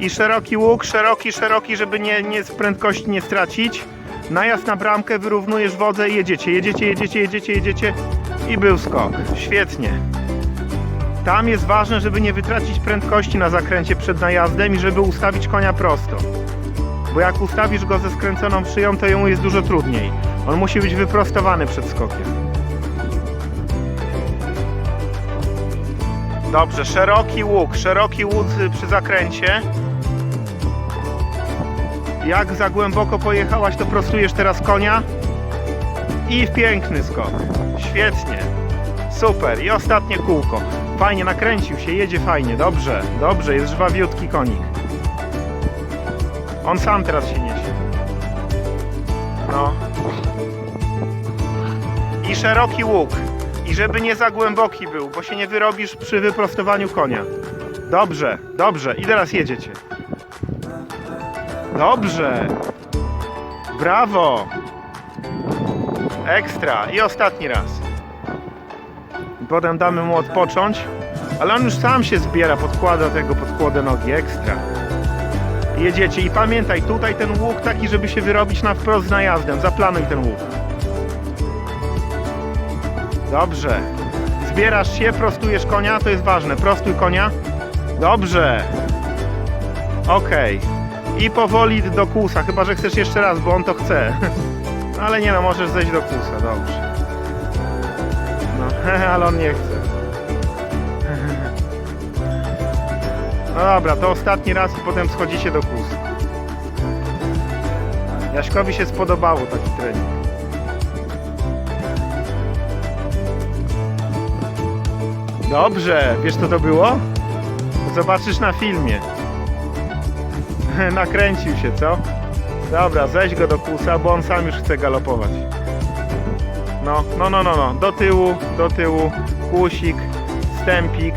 I szeroki łuk, szeroki, szeroki, żeby nie, nie z prędkości nie stracić. Najazd na bramkę, wyrównujesz wodę i jedziecie, jedziecie, jedziecie, jedziecie, jedziecie. I był skok. Świetnie. Tam jest ważne, żeby nie wytracić prędkości na zakręcie przed najazdem i żeby ustawić konia prosto. Bo jak ustawisz go ze skręconą szyją, to jemu jest dużo trudniej. On musi być wyprostowany przed skokiem. Dobrze, szeroki łuk, szeroki łuk przy zakręcie. Jak za głęboko pojechałaś, to prostujesz teraz konia. I piękny skok. Świetnie. Super. I ostatnie kółko. Fajnie nakręcił się, jedzie fajnie. Dobrze, dobrze, jest żwawiutki konik. On sam teraz się niesie. No. I szeroki łuk. I żeby nie za głęboki był, bo się nie wyrobisz przy wyprostowaniu konia. Dobrze, dobrze. I teraz jedziecie. Dobrze. Brawo. Ekstra. I ostatni raz. Potem damy mu odpocząć. Ale on już sam się zbiera, podkłada tego podkładę nogi. Ekstra. Jedziecie i pamiętaj, tutaj ten łuk taki, żeby się wyrobić na wprost z najazdem. Zaplanuj ten łuk. Dobrze. Zbierasz się, prostujesz konia, to jest ważne. Prostuj konia. Dobrze. Okej. I powoli do kłusa, chyba że chcesz jeszcze raz, bo on to chce. Ale nie no, możesz zejść do kłusa, dobrze. No, ale on nie chce. No dobra, to ostatni raz i potem schodzicie do kłusa. Jaśkowi się spodobało taki trening. Dobrze, wiesz co to było? Zobaczysz na filmie. Nakręcił się, co? Dobra, zeź go do kłusa, bo on sam już chce galopować. No, no, no, no, no. Do tyłu, do tyłu. Kłusik, stępik.